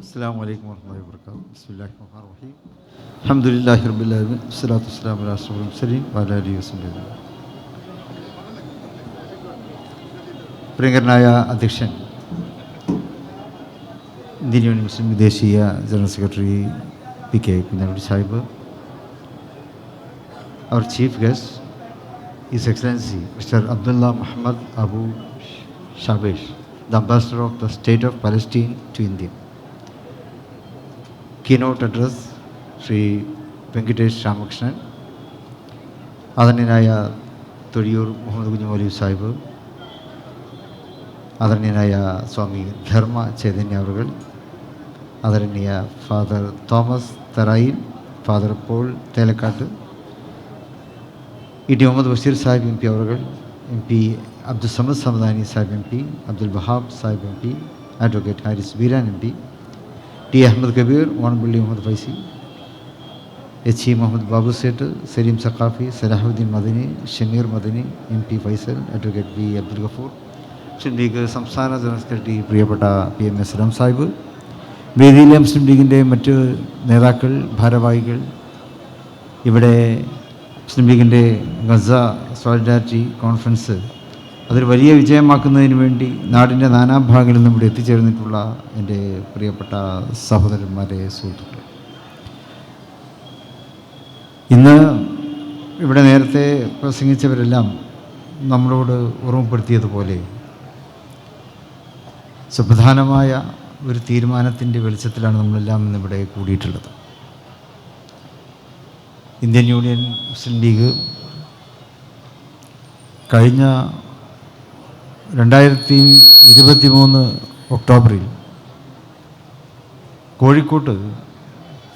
അസ്സാം വലൈക്കും വർഹമുല്ലാ വർക്കാത്തു ബിസ്മില്ലാഹി റഹ്മാൻ റഹീം. അലഹമുല്ലാഹി റബ്ബില്ലാഹിൻ വസ്സലാത്തു വസ്സലാം അലാസ്ലം സലീം വാലാലി വസ്ലി പ്രിയങ്കരനായ അധ്യക്ഷൻ Indian union Muslim വിദേശീയ general secretary P K Kunhalikutty Sahib. Our chief guest is excellency mister Abdullah Mohammed Abu ഷാബേഷ് the ambassador of the state of Palestine to India keynote address Shri Venkatesh Ramakrishnan. ആദരണീയനായ തൊഴിയൂർ മുഹമ്മദ് കുഞ്ഞുമൗലി സാഹിബ്. ആദരണീയനായ സ്വാമി ധർമ്മ ചൈതന്യ അവർ ആദരണീയ father Thomas Tharayil father Paul Thelakkat. E T Muhammad Basheer Sahib M P അവർ M P Abdul Samad Samadani Sahib M P Abdul Wahab Sahib M P advocate Haris Beeran M P. T Ahammed Kabeer Onampally Muhammad Faizy H E Muhammad Babu Sait Saleem Saqafi Salahuddin Madani Shameer Madani M T Faisal advocate V Abdul Gafoor Muslim League സംസ്ഥാന general secretary പ്രിയപ്പെട്ട P M S റം സാഹിബ് വേദിയിലെ മുസ്ലിം ലീഗിന്റെ മറ്റ് നേതാക്കൾ ഭാരവാഹികൾ ഇവിടെ മുസ്ലിം ലീഗിന്റെ ഗസ സോളിഡാരിറ്റി കോൺഫറൻസ് അതൊരു വലിയ വിജയമാക്കുന്നതിന് വേണ്ടി നാടിന്റെ നാനാഭാഗങ്ങളിൽ നിന്നും ഇവിടെ എത്തിച്ചേർന്നിട്ടുള്ള എന്റെ പ്രിയപ്പെട്ട സഹോദരന്മാരെ സുഹൃത്തുക്കളെ. ഇന്ന് ഇവിടെ നേരത്തെ പ്രസംഗിച്ചവരെല്ലാം നമ്മളോട് ഓർമ്മപ്പെടുത്തിയതുപോലെ സുപ്രധാനമായ ഒരു തീരുമാനത്തിന്റെ വെളിച്ചത്തിലാണ് നമ്മളെല്ലാം ഇന്നിവിടെ കൂടിയിട്ടുള്ളത്. ഇന്ത്യൻ യൂണിയൻ മുസ്ലിം ലീഗ് കഴിഞ്ഞ രണ്ടായിരത്തി ഇരുപത്തി മൂന്ന് ഒക്ടോബറിൽ കോഴിക്കോട്ട്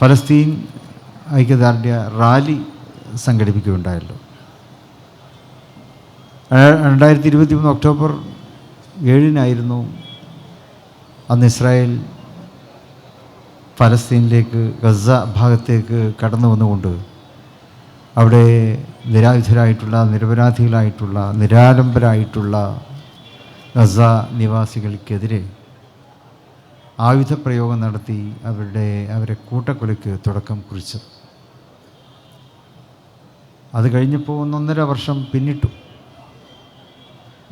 ഫലസ്തീൻ ഐക്യദാർഢ്യ റാലി സംഘടിപ്പിക്കുകയുണ്ടായല്ലോ. രണ്ടായിരത്തി ഇരുപത്തി മൂന്ന് ഒക്ടോബർ ഏഴിനായിരുന്നു അന്ന് ഇസ്രായേൽ ഫലസ്തീനിലേക്ക് ഗസ ഭാഗത്തേക്ക് കടന്നു വന്നുകൊണ്ട് അവിടെ നിരായുധരായിട്ടുള്ള നിരപരാധികളായിട്ടുള്ള നിരാലംബരായിട്ടുള്ള ഗസ നിവാസികൾക്കെതിരെ ആയുധപ്രയോഗം നടത്തി അവരുടെ അവരെ കൂട്ടക്കൊലയ്ക്ക് തുടക്കം കുറിച്ചത്. അത് കഴിഞ്ഞപ്പോൾ ഒന്നൊന്നര വർഷം പിന്നിട്ടു.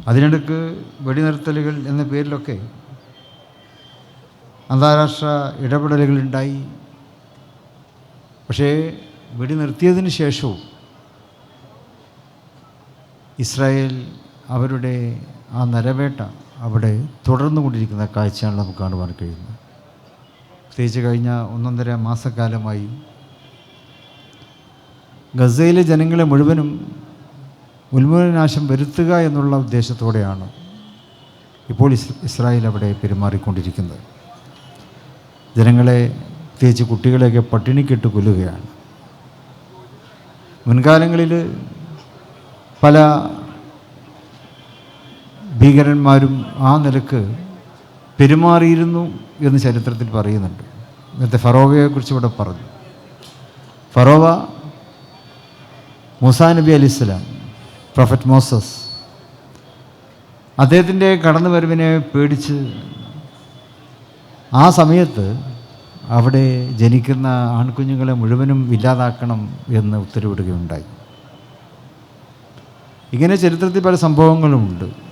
അതിനിടക്ക് വെടിനിർത്തലുകൾ എന്ന പേരിലൊക്കെ അന്താരാഷ്ട്ര ഇടപെടലുകളുണ്ടായി. പക്ഷേ വെടിനിർത്തിയതിന് ശേഷവും ഇസ്രായേൽ അവരുടെ ആ നരവേട്ട അവിടെ തുടർന്നു കൊണ്ടിരിക്കുന്ന കാഴ്ചയാണ് നമുക്ക് കാണുവാൻ കഴിയുന്നത്. പ്രത്യേകിച്ച് കഴിഞ്ഞ ഒന്നൊന്നര മാസക്കാലമായി ഗസയിലെ ജനങ്ങളെ മുഴുവനും ഉന്മൂലനാശം വരുത്തുക എന്നുള്ള ഉദ്ദേശത്തോടെയാണ് ഇപ്പോൾ ഇസ് ഇസ്രായേൽ അവിടെ പെരുമാറിക്കൊണ്ടിരിക്കുന്നത്. ജനങ്ങളെ പ്രത്യേകിച്ച് കുട്ടികളെയൊക്കെ പട്ടിണിക്കിട്ട് കൊല്ലുകയാണ്. മുൻകാലങ്ങളിൽ പല ഭീകരന്മാരും ആ നിലയ്ക്ക് പെരുമാറിയിരുന്നു എന്ന് ചരിത്രത്തിൽ പറയുന്നുണ്ട്. നേരത്തെ ഫറോവയെക്കുറിച്ച് ഇവിടെ പറഞ്ഞു. ഫറോവ മുസാ നബി അലി ഇസ്ലാം പ്രൊഫറ്റ് മോസസ് അദ്ദേഹത്തിന്റെ കടന്നു വരവിനെ പേടിച്ച് ആ സമയത്ത് അവിടെ ജനിക്കുന്ന ആൺകുഞ്ഞുങ്ങളെ മുഴുവനും ഇല്ലാതാക്കണം എന്ന് ഉത്തരവിടുകയുണ്ടായി. ഇങ്ങനെ ചരിത്രത്തിൽ പല സംഭവങ്ങളുമുണ്ട്.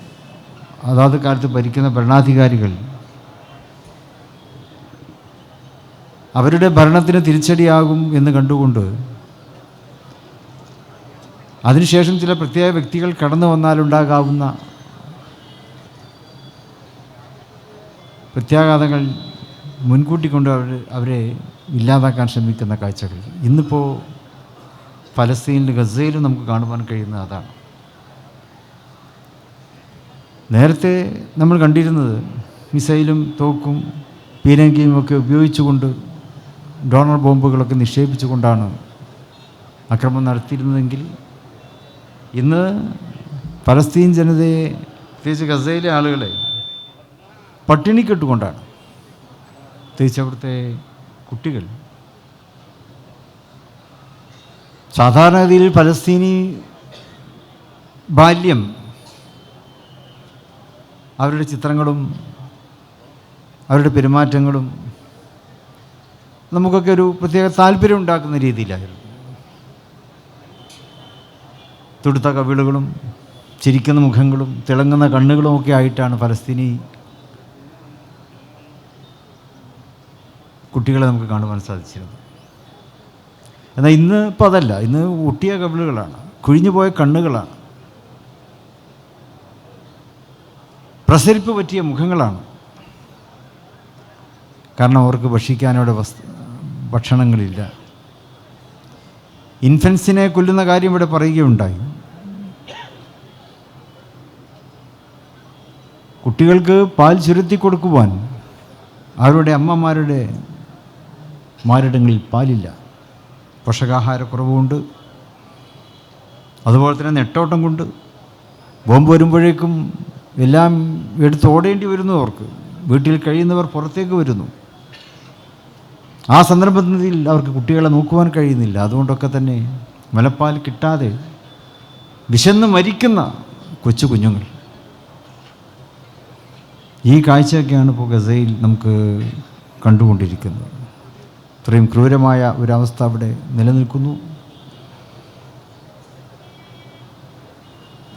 അതാത് കാലത്ത് ഭരിക്കുന്ന ഭരണാധികാരികൾ അവരുടെ ഭരണത്തിന് തിരിച്ചടിയാകും എന്ന് കണ്ടുകൊണ്ട് അതിനുശേഷം ചില പ്രത്യേക വ്യക്തികൾ കടന്നു വന്നാലുണ്ടാകാവുന്ന പ്രത്യാഘാതങ്ങൾ മുൻകൂട്ടി കൊണ്ട് അവർ അവരെ ഇല്ലാതാക്കാൻ ശ്രമിക്കുന്ന കാഴ്ചകൾ. ഇന്നിപ്പോൾ ഫലസ്തീനിൽ ഗസയിലും നമുക്ക് കാണുവാൻ കഴിയുന്നത് അതാണ്. നേരത്തെ നമ്മൾ കണ്ടിരുന്നത് മിസൈലും തോക്കും പീരങ്കിയും ഒക്കെ ഉപയോഗിച്ചുകൊണ്ട് ഡോണർ ബോംബുകളൊക്കെ നിക്ഷേപിച്ചുകൊണ്ടാണ് അക്രമം നടത്തിയിരുന്നതെങ്കിൽ ഇന്ന് പലസ്തീൻ ജനതയെ പ്രത്യേകിച്ച് ഗസയിലെ ആളുകളെ പട്ടിണിക്കിട്ടുകൊണ്ടാണ്. പ്രത്യേകിച്ച് അവിടുത്തെ കുട്ടികൾ. സാധാരണഗതിയിൽ പലസ്തീനി ബാല്യം അവരുടെ ചിത്രങ്ങളും അവരുടെ പെരുമാറ്റങ്ങളും നമുക്കൊക്കെ ഒരു പ്രത്യേക താല്പര്യം ഉണ്ടാക്കുന്ന രീതിയിലായിരുന്നു. തുടുത്ത കവിളുകളും ചിരിക്കുന്ന മുഖങ്ങളും തിളങ്ങുന്ന കണ്ണുകളും ഒക്കെ ആയിട്ടാണ് ഫലസ്തീനി കുട്ടികളെ നമുക്ക് കാണുവാൻ സാധിച്ചിരുന്നത്. എന്നാൽ ഇന്ന് ഇപ്പോൾ അതല്ല ഇന്ന് ഒട്ടിയ കവിളുകളാണ് കുഴിഞ്ഞുപോയ കണ്ണുകളാണ്. പ്രസരിപ്പ് പറ്റിയ മുഖങ്ങളാണ്. കാരണം അവർക്ക് ഭക്ഷിക്കാനവിടെ വസ്തു ഭക്ഷണങ്ങളില്ല. ഇൻഫൻസിനെ കൊല്ലുന്ന കാര്യം ഇവിടെ പറയുകയുണ്ടായി. കുട്ടികൾക്ക് പാൽ ചുരുത്തി കൊടുക്കുവാൻ അവരുടെ അമ്മമാരുടെ മാരിടങ്ങളിൽ പാലില്ല. പോഷകാഹാരക്കുറവുണ്ട്. അതുപോലെ തന്നെ നെട്ടോട്ടം കൊണ്ട് ബോംബ് വരുമ്പോഴേക്കും എല്ലാം എടുത്ത് ഓടേണ്ടി വരുന്നു അവർക്ക്. വീട്ടിൽ കഴിയുന്നവർ പുറത്തേക്ക് വരുന്നു. ആ സന്ദർഭത്തിൽ അവർക്ക് കുട്ടികളെ നോക്കുവാൻ കഴിയുന്നില്ല. അതുകൊണ്ടൊക്കെ തന്നെ മലപ്പാൽ കിട്ടാതെ വിശന്ന് മരിക്കുന്ന കൊച്ചു കുഞ്ഞുങ്ങൾ. ഈ കാഴ്ചയൊക്കെയാണ് ഇപ്പോൾ ഗസയിൽ നമുക്ക് കണ്ടുകൊണ്ടിരിക്കുന്നത്. ഇത്രയും ക്രൂരമായ ഒരവസ്ഥ അവിടെ നിലനിൽക്കുന്നു.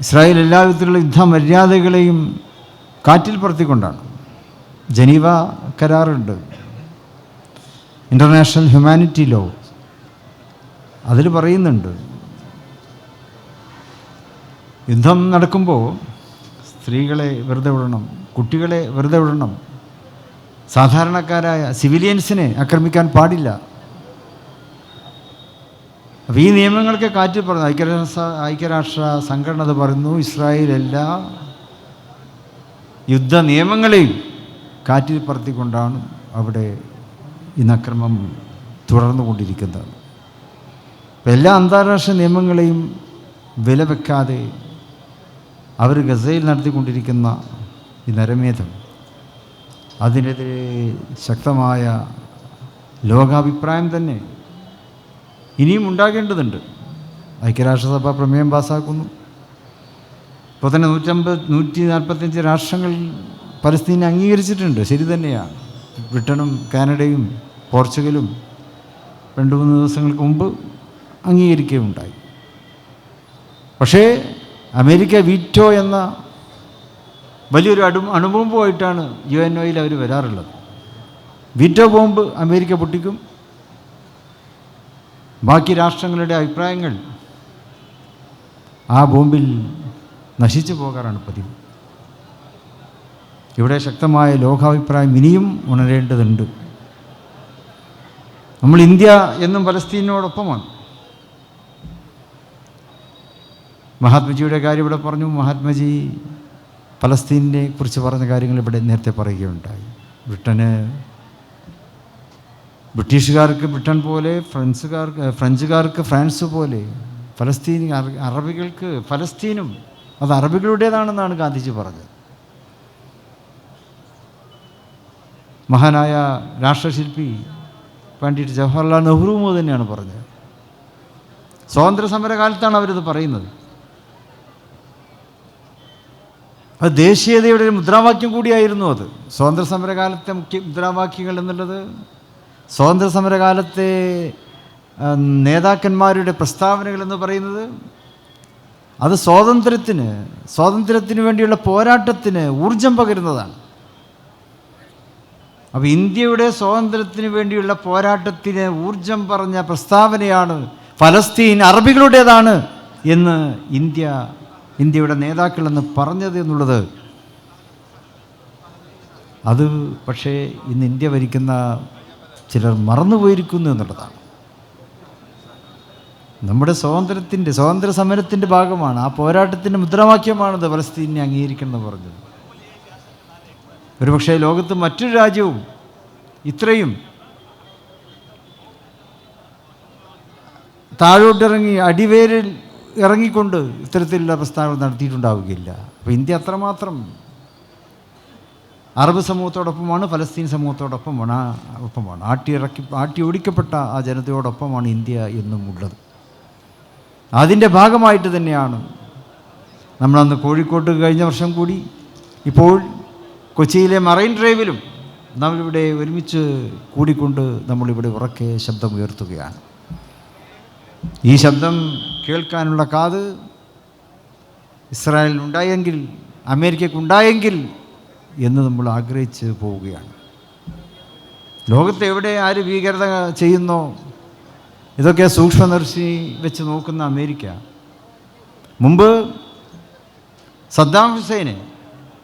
ഇസ്രായേൽ എല്ലാ വിധത്തിലുള്ള യുദ്ധമര്യാദകളെയും കാറ്റിൽ പറത്തിക്കൊണ്ടാണ്. ജനീവ കരാറുണ്ട്. ഇന്റർനാഷണൽ ഹ്യൂമാനിറ്റി ലോ അതിൽ പറയുന്നുണ്ട്. യുദ്ധം നടക്കുമ്പോൾ സ്ത്രീകളെ വെറുതെ വിടണം കുട്ടികളെ വെറുതെ വിടണം. സാധാരണക്കാരായ സിവിലിയൻസിനെ ആക്രമിക്കാൻ പാടില്ല. അപ്പോൾ ഈ നിയമങ്ങളൊക്കെ കാറ്റിൽ പറഞ്ഞു ഐക്യരാഷ്ട്ര ഐക്യരാഷ്ട്ര സംഘടന അത് പറയുന്നു ഇസ്രായേൽ എല്ലാ യുദ്ധ നിയമങ്ങളെയും കാറ്റിൽ പറത്തിക്കൊണ്ടാണ് അവിടെ ഇന്ന് അക്രമം തുടർന്നുകൊണ്ടിരിക്കുന്നത്. എല്ലാ അന്താരാഷ്ട്ര നിയമങ്ങളെയും വില വെക്കാതെ അവർ ഗസയിൽ നടത്തിക്കൊണ്ടിരിക്കുന്ന ഈ നരമേധം അതിനെതിരെ ശക്തമായ ലോകാഭിപ്രായം തന്നെ ഇനിയും ഉണ്ടാകേണ്ടതുണ്ട്. ഐക്യരാഷ്ട്രസഭ പ്രമേയം പാസ്സാക്കുന്നു ഇപ്പോൾ തന്നെ നൂറ്റമ്പത് നൂറ്റി നാൽപ്പത്തഞ്ച് രാഷ്ട്രങ്ങൾ പലസ്തീനെ അംഗീകരിച്ചിട്ടുണ്ട്. ശരി തന്നെയാണ് ബ്രിട്ടനും കാനഡയും പോർച്ചുഗലും രണ്ട് മൂന്ന് ദിവസങ്ങൾക്ക് മുമ്പ് അംഗീകരിക്കുകയുണ്ടായി. പക്ഷേ അമേരിക്ക വീറ്റോ എന്ന വലിയൊരു അടു അണുബോംബുമായിട്ടാണ് യു എൻ ഒയിൽ അവർ വരാറുള്ളത്. വീറ്റോ ബോംബ് അമേരിക്ക പൊട്ടിക്കും. ബാക്കി രാഷ്ട്രങ്ങളുടെ അഭിപ്രായങ്ങൾ ആ ബോംബിൽ നശിച്ചു പോകാറാണ് പതിവ്. ഇവിടെ ശക്തമായ ലോകാഭിപ്രായം ഇനിയും ഉണരേണ്ടതുണ്ട്. നമ്മൾ ഇന്ത്യ എന്നും പലസ്തീനോടൊപ്പമാണ്. മഹാത്മജിയുടെ കാര്യം ഇവിടെ പറഞ്ഞു. മഹാത്മജി പലസ്തീനെ കുറിച്ച് പറഞ്ഞ കാര്യങ്ങൾ ഇവിടെ നേരത്തെ പറയുകയുണ്ടായി. ബ്രിട്ടന് ബ്രിട്ടീഷുകാർക്ക് ബ്രിട്ടൻ പോലെ ഫ്രണ്ട്സുകാർക്ക് ഫ്രഞ്ചുകാർക്ക് ഫ്രാൻസ് പോലെ ഫലസ്തീൻ അറബികൾക്ക് ഫലസ്തീനും അത് അറബികളുടേതാണെന്നാണ് ഗാന്ധിജി പറഞ്ഞത്. മഹാനായ രാഷ്ട്രശില്പി പണ്ഡിറ്റ് ജവഹർലാൽ നെഹ്റുവും അത് തന്നെയാണ് പറഞ്ഞത്. സ്വാതന്ത്ര്യ സമരകാലത്താണ് അവരിത് പറയുന്നത്. അത് ദേശീയതയുടെ ഒരു മുദ്രാവാക്യം കൂടിയായിരുന്നു അത്. സ്വാതന്ത്ര്യ സമരകാലത്തെ മുഖ്യ മുദ്രാവാക്യങ്ങൾ എന്നുള്ളത് സ്വാതന്ത്ര്യ സമരകാലത്തെ നേതാക്കന്മാരുടെ പ്രസ്താവനകൾ എന്ന് പറയുന്നത് അത് സ്വാതന്ത്ര്യത്തിന് സ്വാതന്ത്ര്യത്തിന് വേണ്ടിയുള്ള പോരാട്ടത്തിന് ഊർജം പകരുന്നതാണ്. അപ്പോൾ ഇന്ത്യയുടെ സ്വാതന്ത്ര്യത്തിന് വേണ്ടിയുള്ള പോരാട്ടത്തിന് ഊർജം പറഞ്ഞ പ്രസ്താവനയാണ് ഫലസ്തീൻ അറബികളുടേതാണ് എന്ന് ഇന്ത്യ ഇന്ത്യയുടെ നേതാക്കളെന്ന് പറഞ്ഞത് എന്നുള്ളത്. അത് പക്ഷേ ഇന്ന് ഇന്ത്യ ഭരിക്കുന്ന ചിലർ മറന്നുപോയിരിക്കുന്നു എന്നുള്ളതാണ്. നമ്മുടെ സ്വാതന്ത്ര്യത്തിന്റെ സ്വാതന്ത്ര്യ സമരത്തിന്റെ ഭാഗമാണ് ആ പോരാട്ടത്തിന്റെ മുദ്രാവാക്യമാണത് പലസ്തീനെ അംഗീകരിക്കണം എന്ന് പറഞ്ഞത്. ഒരുപക്ഷെ ലോകത്ത് മറ്റൊരു രാജ്യവും ഇത്രയും താഴോട്ടിറങ്ങി അടിവേരിൽ ഇറങ്ങിക്കൊണ്ട് ഇത്തരത്തിലുള്ള പ്രസ്താവന നടത്തിയിട്ടുണ്ടാവുകയില്ല. അപ്പോൾ ഇന്ത്യ അത്രമാത്രം അറബ് സമൂഹത്തോടൊപ്പമാണ് ഫലസ്തീൻ സമൂഹത്തോടൊപ്പമാണ് ഒപ്പമാണ്. ആട്ടിയിറക്കി ആട്ടി ഓടിക്കപ്പെട്ട ആ ജനതയോടൊപ്പമാണ് ഇന്ത്യ എന്നും ഉള്ളത്. അതിന്റെ ഭാഗമായിട്ട് തന്നെയാണ് നമ്മളന്ന് കോഴിക്കോട്ട് കഴിഞ്ഞ വർഷം കൂടി ഇപ്പോൾ കൊച്ചിയിലെ മറൈൻ ഡ്രൈവിലും നമ്മളിവിടെ ഒരുമിച്ച് കൂടിക്കൊണ്ട് നമ്മളിവിടെ ഉറക്കെ ശബ്ദം ഉയർത്തുകയാണ്. ഈ ശബ്ദം കേൾക്കാനുള്ള കാത് ഇസ്രായേലിനുണ്ടായെങ്കിൽ അമേരിക്കയ്ക്കുണ്ടായെങ്കിൽ എന്ന് നമ്മൾ ആഗ്രഹിച്ച് പോവുകയാണ്. ലോകത്ത് എവിടെ ആര് ഭീകരത ചെയ്യുന്നോ ഇതൊക്കെ സൂക്ഷ്മദർശി വെച്ച് നോക്കുന്ന അമേരിക്ക. മുമ്പ് സദ്ദാം ഹുസൈനെ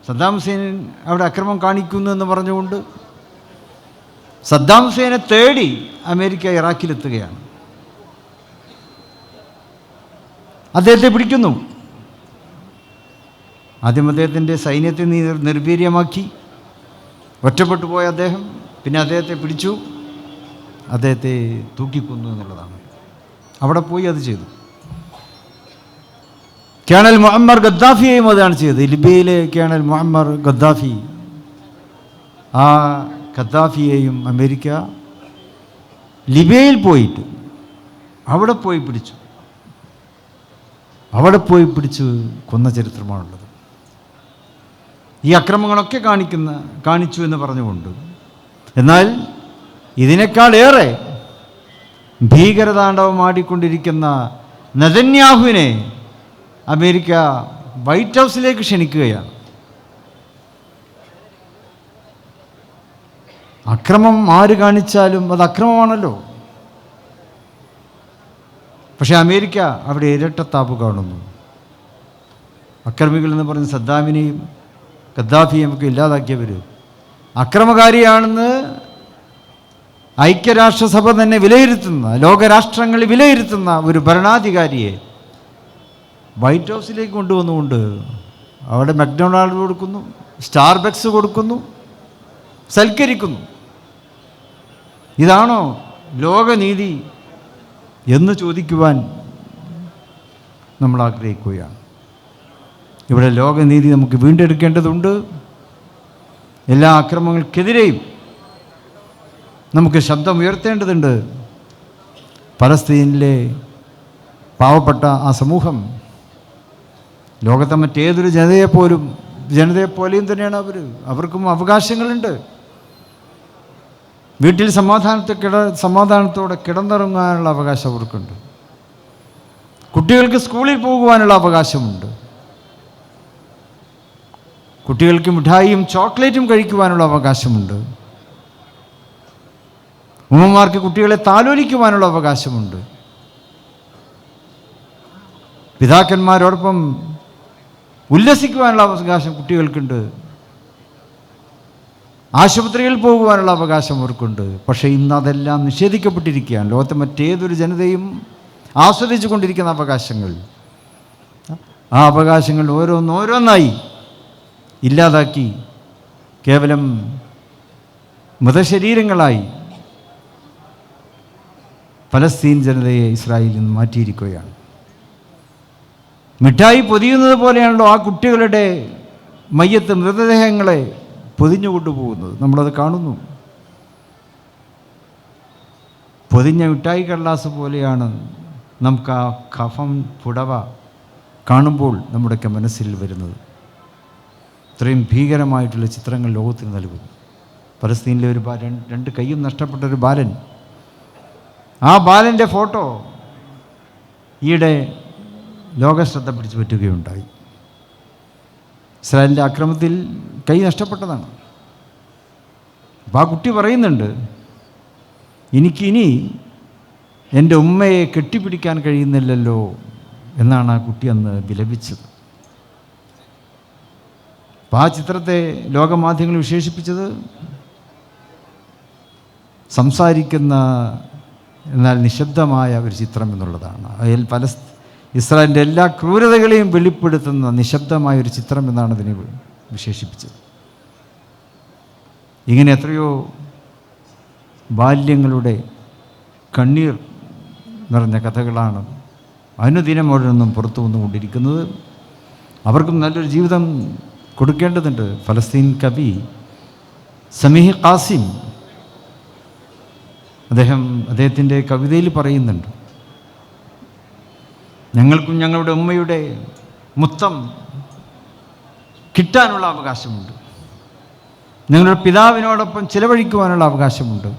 സദ്ദാം ഹുസൈൻ അവിടെ അക്രമം കാണിക്കുന്നു എന്ന് പറഞ്ഞുകൊണ്ട് സദ്ദാം ഹുസൈനെ തേടി അമേരിക്ക ഇറാഖിലെത്തുകയാണ്. അദ്ദേഹത്തെ പിടിക്കുന്നു. ആദ്യം അദ്ദേഹത്തിന്റെ സൈന്യത്തെ നിർവീര്യമാക്കി. ഒറ്റപ്പെട്ടു പോയ അദ്ദേഹം പിന്നെ അദ്ദേഹത്തെ പിടിച്ചു. അദ്ദേഹത്തെ തൂക്കിക്കൊന്നു എന്നുള്ളതാണ്. അവിടെ പോയി അത് ചെയ്തു. കേണൽ മുഹമ്മർ ഗദ്ദാഫിയെയും അതാണ് ചെയ്തത്. ലിബിയയിലെ കേണൽ മുഹമ്മർ ഗദ്ദാഫി. ആ ഗദ്ദാഫിയെയും അമേരിക്ക ലിബിയയിൽ പോയിട്ട് അവിടെ പോയി പിടിച്ചു. അവിടെ പോയി പിടിച്ച് കൊന്ന ചരിത്രമാണുള്ളത്. ഈ അക്രമങ്ങളൊക്കെ കാണിക്കുന്ന കാണിച്ചു എന്ന് പറഞ്ഞുകൊണ്ട്. എന്നാൽ ഇതിനേക്കാളേറെ ഭീകരതാണ്ഡവമാടിക്കൊണ്ടിരിക്കുന്ന നദന്യാഹുവിനെ അമേരിക്ക വൈറ്റ് ഹൗസിലേക്ക് ക്ഷണിക്കുകയാണ്. അക്രമം ആര് കാണിച്ചാലും അത് അക്രമമാണല്ലോ. പക്ഷേ അമേരിക്ക അവിടെ ഇരട്ടത്താപ്പ് കാണുന്നു. അക്രമികൾ എന്ന് പറഞ്ഞ് സദ്ദാമിനെയും ഗദ്ദാഫിയെയും നമുക്ക് ഇല്ലാതാക്കിയവർ അക്രമകാരിയാണെന്ന് ഐക്യരാഷ്ട്രസഭ തന്നെ വിലയിരുത്തുന്ന ലോകരാഷ്ട്രങ്ങൾ വിലയിരുത്തുന്ന ഒരു ഭരണാധികാരിയെ വൈറ്റ് ഹൗസിലേക്ക് കൊണ്ടുവന്നുകൊണ്ട് അവിടെ മക്ഡൊണാൾഡ് കൊടുക്കുന്നു സ്റ്റാർബക്സ് കൊടുക്കുന്നു സൽക്കരിക്കുന്നു. ഇതാണോ ലോകനീതി എന്ന് ചോദിക്കുവാൻ നമ്മൾ ആഗ്രഹിക്കുകയാണ്. ഇവിടെ ലോകനീതി നമുക്ക് വീണ്ടെടുക്കേണ്ടതുണ്ട്. എല്ലാ അക്രമങ്ങൾക്കെതിരെയും നമുക്ക് ശബ്ദം ഉയർത്തേണ്ടതുണ്ട് പലസ്തീനിലെ പാവപ്പെട്ട ആ സമൂഹം ലോകത്തെ മറ്റേതൊരു ജനതയെപ്പോലും ജനതയെപ്പോലെയും തന്നെയാണ് അവർ അവർക്കും അവകാശങ്ങളുണ്ട്. വീട്ടിൽ സമാധാനത്തെ കിട സമാധാനത്തോടെ കിടന്നിറങ്ങാനുള്ള അവകാശം അവർക്കുണ്ട്. കുട്ടികൾക്ക് സ്കൂളിൽ പോകുവാനുള്ള അവകാശമുണ്ട്. കുട്ടികൾക്ക് മിഠായിയും ചോക്ലേറ്റും കഴിക്കുവാനുള്ള അവകാശമുണ്ട്. ഉമ്മമാർക്ക് കുട്ടികളെ താലോലിക്കുവാനുള്ള അവകാശമുണ്ട്. പിതാക്കന്മാരോടൊപ്പം ഉല്ലസിക്കുവാനുള്ള അവകാശം കുട്ടികൾക്കുണ്ട്. ആശുപത്രിയിൽ പോകുവാനുള്ള അവകാശം അവർക്കുണ്ട്. പക്ഷേ ഇന്ന് അതെല്ലാം നിഷേധിക്കപ്പെട്ടിരിക്കുകയാണ്. ലോകത്തെ മറ്റേതൊരു ജനതയും ആസ്വദിച്ചു കൊണ്ടിരിക്കുന്ന അവകാശങ്ങൾ. ആ അവകാശങ്ങൾ ഓരോന്നോരോന്നായി. ഇല്ലാതാക്കി കേവലം മൃതശരീരങ്ങളായി പലസ്തീൻ ജനതയെ ഇസ്രായേലിൽ നിന്ന് മാറ്റിയിരിക്കുകയാണ്. മിഠായി പൊതിയുന്നത് പോലെയാണല്ലോ ആ കുട്ടികളുടെ മയ്യത്ത് മൃതദേഹങ്ങളെ പൊതിഞ്ഞു കൊണ്ടുപോകുന്നത് നമ്മളത് കാണുന്നു. പൊതിഞ്ഞ മിഠായി കടലാസ് പോലെയാണ് നമുക്ക് ആ കഫം പുടവ കാണുമ്പോൾ നമ്മുടെയൊക്കെ മനസ്സിൽ വരുന്നത്. ഇത്രയും ഭീകരമായിട്ടുള്ള ചിത്രങ്ങൾ ലോകത്തിന് നൽകും പലസ്തീനിലെ ഒരു രണ്ട് കൈയും നഷ്ടപ്പെട്ട ഒരു ബാലൻ. ആ ബാലന്റെ ഫോട്ടോ ഈയിടെ ലോകശ്രദ്ധ പിടിച്ചു പറ്റുകയുണ്ടായി. ഇസ്രായേലിന്റെ അക്രമത്തിൽ കൈ നഷ്ടപ്പെട്ടതാണ്. അപ്പോൾ ആ കുട്ടി പറയുന്നുണ്ട് എനിക്കിനി എന്റെ ഉമ്മയെ കെട്ടിപ്പിടിക്കാൻ കഴിയുന്നില്ലല്ലോ എന്നാണ് ആ കുട്ടി അന്ന് വിലപിച്ചത്. അപ്പോൾ ആ ചിത്രത്തെ ലോകമാധ്യമങ്ങൾ വിശേഷിപ്പിച്ചത് സംസാരിക്കുന്ന എന്നാൽ നിശബ്ദമായ ഒരു ചിത്രം എന്നുള്ളതാണ്. അതിൽ പല ഇസ്രായേലിന്റെ എല്ലാ ക്രൂരതകളെയും വെളിപ്പെടുത്തുന്ന നിശബ്ദമായ ഒരു ചിത്രം എന്നാണ് അതിനെ വിശേഷിപ്പിച്ചത്. ഇങ്ങനെ എത്രയോ ബാല്യങ്ങളുടെ കണ്ണീർ നിറഞ്ഞ കഥകളാണ് അനുദിനം അവിടെ നിന്നും പുറത്തു വന്നുകൊണ്ടിരിക്കുന്നത് അവർക്കും നല്ലൊരു ജീവിതം കൊടുക്കേണ്ടതുണ്ട്. ഫലസ്തീൻ കവി സമീഹ് ഖാസിം അദ്ദേഹം അദ്ദേഹത്തിന്റെ കവിതയിൽ പറയുന്നുണ്ട്. ഞങ്ങൾക്കും ഞങ്ങളുടെ ഉമ്മയുടെ മുത്തം കിട്ടാനുള്ള അവകാശമുണ്ട്. ഞങ്ങളുടെ പിതാവിനോടൊപ്പം ചിലവഴിക്കുവാനുള്ള അവകാശമുണ്ട്.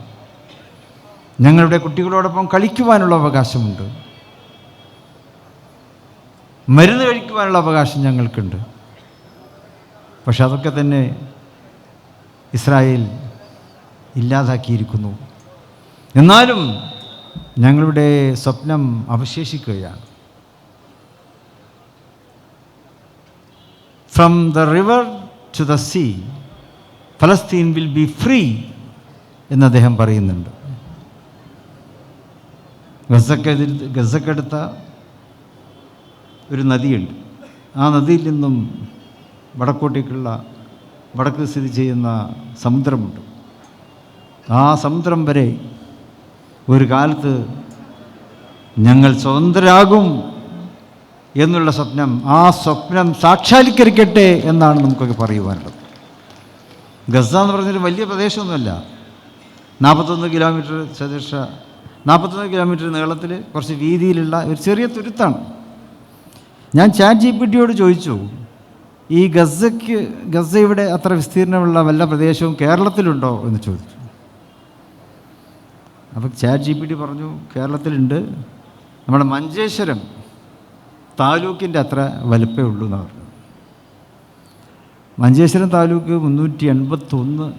ഞങ്ങളുടെ കുട്ടികളോടൊപ്പം കളിക്കുവാനുള്ള അവകാശമുണ്ട്. മരുന്ന് കഴിക്കുവാനുള്ള അവകാശം ഞങ്ങൾക്കുണ്ട്. പക്ഷെ അതൊക്കെ തന്നെ ഇസ്രായേൽ ഇല്ലാതാക്കിയിരിക്കുന്നു. എന്നാലും ഞങ്ങളുടെ സ്വപ്നം അവശേഷിക്കുകയാണ്. From the river to the sea Palestine will be free എന്ന് അദ്ദേഹം പറയുന്നുണ്ട്. ഗസക്കെതിർ ഗസക്കെടുത്ത ഒരു നദിയുണ്ട്. ആ നദിയിൽ നിന്നും വടക്കോട്ടേക്കുള്ള വടക്ക് സ്ഥിതി ചെയ്യുന്ന സമുദ്രമുണ്ട്. ആ സമുദ്രം വരെ ഒരു കാലത്ത് ഞങ്ങൾ സ്വതന്ത്രരാകും എന്നുള്ള സ്വപ്നം ആ സ്വപ്നം സാക്ഷാത്കരിക്കട്ടെ എന്നാണ് നമുക്കൊക്കെ പറയുവാനുള്ളത്. ഗസ എന്ന് പറഞ്ഞൊരു വലിയ പ്രദേശമൊന്നുമല്ല. നാൽപ്പത്തൊന്ന് കിലോമീറ്റർ ചതുരശ്ര നാൽപ്പത്തൊന്ന് കിലോമീറ്റർ നീളത്തിൽ കുറച്ച് വീതിയിലുള്ള ഒരു ചെറിയ തുരുത്താണ്. ഞാൻ ചാറ്റ് ജി പി ടിയോട് ചോദിച്ചു ഈ ഗസയ്ക്ക് ഗസയുടെ അത്ര വിസ്തീർണമുള്ള വല്ല പ്രദേശവും കേരളത്തിലുണ്ടോ എന്ന് ചോദിച്ചു. അപ്പം ചാറ്റ് ജി പി ടി പറഞ്ഞു കേരളത്തിലുണ്ട്. നമ്മുടെ മഞ്ചേശ്വരം താലൂക്കിന്റെ അത്ര വലുപ്പേ ഉള്ളൂ എന്ന് പറഞ്ഞു. മഞ്ചേശ്വരം താലൂക്ക് മുന്നൂറ്റി എൺപത്തൊന്ന്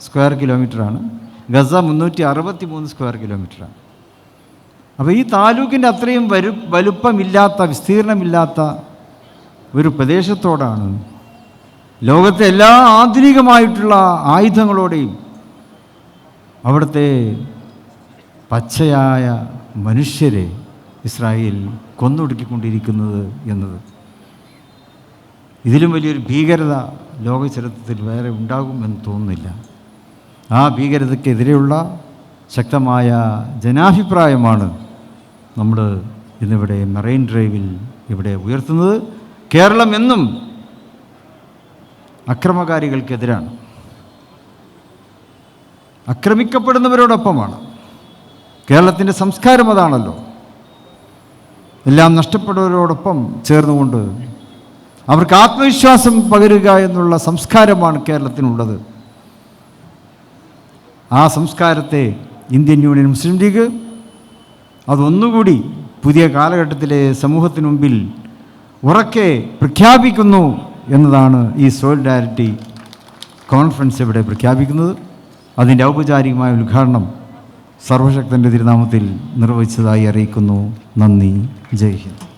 സ്ക്വയർ കിലോമീറ്ററാണ്. ഗസ മുന്നൂറ്റി അറുപത്തി മൂന്ന് സ്ക്വയർ കിലോമീറ്ററാണ്. അപ്പോൾ ഈ താലൂക്കിന്റെ അത്രയും വലുപ്പമില്ലാത്ത വിസ്തീർണമില്ലാത്ത ഒരു പ്രദേശത്തോടാണ് ലോകത്തെ എല്ലാ ആധുനികമായിട്ടുള്ള ആയുധങ്ങളോടെയും അവിടുത്തെ പച്ചയായ മനുഷ്യരെ ഇസ്രായേൽ കൊന്നൊടുക്കിക്കൊണ്ടിരിക്കുന്നത് എന്നത്. ഇതിലും വലിയൊരു ഭീകരത ലോക ചരിത്രത്തിൽ വേറെ ഉണ്ടാകുമെന്ന് തോന്നുന്നില്ല. ആ ഭീകരതയ്ക്കെതിരെയുള്ള ശക്തമായ ജനാഭിപ്രായമാണ് നമ്മൾ ഇന്നിവിടെ മെറൈൻ ഡ്രൈവിൽ ഇവിടെ ഉയർത്തുന്നത്. കേരളം എന്നും അക്രമകാരികൾക്കെതിരാണ്. അക്രമിക്കപ്പെടുന്നവരോടൊപ്പമാണ്. കേരളത്തിന്റെ സംസ്കാരം അതാണല്ലോ. എല്ലാം നഷ്ടപ്പെടുന്നവരോടൊപ്പം ചേർന്നുകൊണ്ട് അവർക്ക് ആത്മവിശ്വാസം പകരുക എന്നുള്ള സംസ്കാരമാണ് കേരളത്തിനുള്ളത്. ആ സംസ്കാരത്തെ ഇന്ത്യൻ യൂണിയൻ മുസ്ലിം ലീഗ് അതൊന്നുകൂടി പുതിയ കാലഘട്ടത്തിലെ സമൂഹത്തിന് മുമ്പിൽ ഉറക്കെ പ്രഖ്യാപിക്കുന്നു എന്നതാണ് ഈ സോളിഡാരിറ്റി കോൺഫറൻസ് ഇവിടെ പ്രഖ്യാപിക്കുന്നത്. അതിന്റെ ഔപചാരികമായ ഉദ്ഘാടനം സർവശക്തന്റെ തിരുനാമത്തിൽ നിർവഹിച്ചതായി അറിയിക്കുന്നു. നന്ദി. ജയ് ഹിന്ദ്.